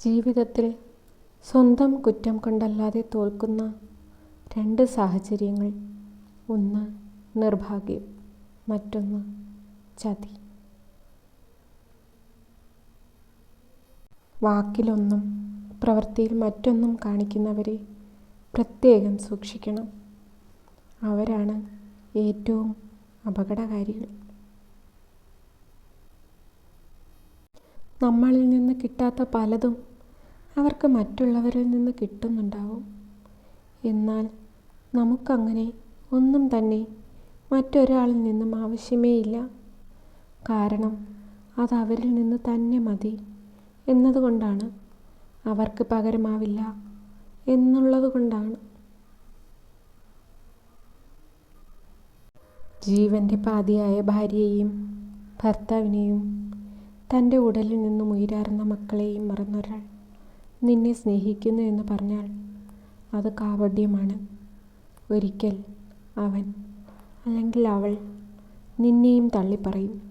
ജീവിതത്തിൽ സ്വന്തം കുറ്റം കൊണ്ടല്ലാതെ തോൽക്കുന്ന രണ്ട് സാഹചര്യങ്ങൾ. ഒന്ന് നിർഭാഗ്യം മറ്റൊന്ന് ചതി. വാക്കിലൊന്നും പ്രവൃത്തിയിൽ മറ്റൊന്നും കാണിക്കുന്നവരെ പ്രത്യേകം സൂക്ഷിക്കണം. അവരാണ് ഏറ്റവും അപകടകാരികൾ. നമ്മളിൽ നിന്ന് കിട്ടാത്ത പലതും അവർക്ക് മറ്റുള്ളവരിൽ നിന്ന് കിട്ടുന്നുണ്ടാവും. എന്നാൽ നമുക്കങ്ങനെ ഒന്നും തന്നെ മറ്റൊരാളിൽ നിന്നും ആവശ്യമേ ഇല്ല. കാരണം അത് അവരിൽ നിന്ന് തന്നെ മതി എന്നതുകൊണ്ടാണ് അവർക്ക് പകരമാവില്ല എന്നുള്ളത് കൊണ്ടാണ് ജീവന്റെ പാതിയായ ഭാര്യയെയും ഭർത്താവിനെയും തന്റെ ഉടലിൽ നിന്നും ഉയരാറുന്ന മക്കളെയും മറന്നൊരാൾ. നിന്നെ സ്നേഹിക്കുന്നു എന്ന് പറഞ്ഞാൽ അത് കാവഢ്യമാണ് ഒരിക്കൽ അവൻ അല്ലെങ്കിൽ അവൾ നിന്നെയും തള്ളിപ്പറയും.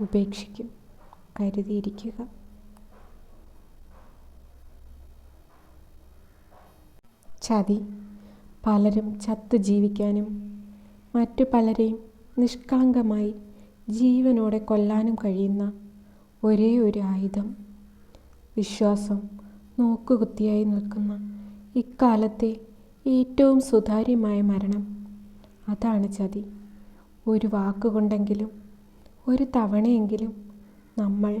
ഉപേക്ഷിക്കും കരുതിയിരിക്കുക. ചതി. പലരും ചത്ത് ജീവിക്കാനും മറ്റു പലരെയും നിഷ്കളങ്കമായി ജീവനോടെ കൊല്ലാനും കഴിയുന്ന ഒരേ ഒരു ആയുധം. വിശ്വാസം നോക്കുകുത്തിയായി നിൽക്കുന്ന ഇക്കാലത്തെ ഏറ്റവും സുതാര്യമായ മരണം. അതാണ് ചതി. ഒരു വാക്കുകൊണ്ടെങ്കിലും ഒരു തവണയെങ്കിലും നമ്മൾ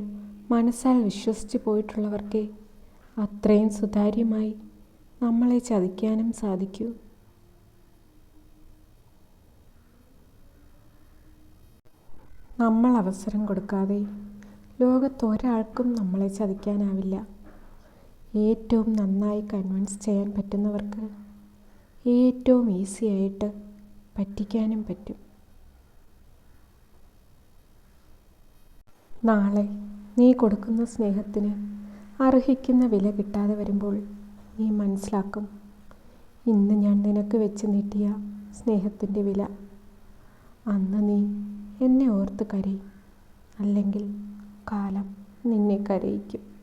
മനസ്സാൽ വിശ്വസിച്ച് പോയിട്ടുള്ളവർക്ക് അത്രയും സുതാര്യമായി നമ്മളെ ചതിക്കാനും സാധിക്കൂ. നമ്മൾ അവസരം കൊടുക്കാതെ ലോകത്തൊരാൾക്കും നമ്മളെ ചതിക്കാനാവില്ല. ഏറ്റവും നന്നായി കൺവിൻസ് ചെയ്യാൻ പറ്റുന്നവർക്ക് ഏറ്റവും ഈസിയായിട്ട് പറ്റിക്കാനും പറ്റും. നാളെ നീ കൊടുക്കുന്ന സ്നേഹത്തിന് അർഹിക്കുന്ന വില കിട്ടാതെ വരുമ്പോൾ നീ മനസ്സിലാക്കും ഇന്ന് ഞാൻ നിനക്ക് വെച്ച് നീട്ടിയ സ്നേഹത്തിന്റെ വില. അന്ന് നീ എന്നെ ഓർത്ത് കരയും. അല്ലെങ്കിൽ കാലം നിന്നെ കരയിക്കും.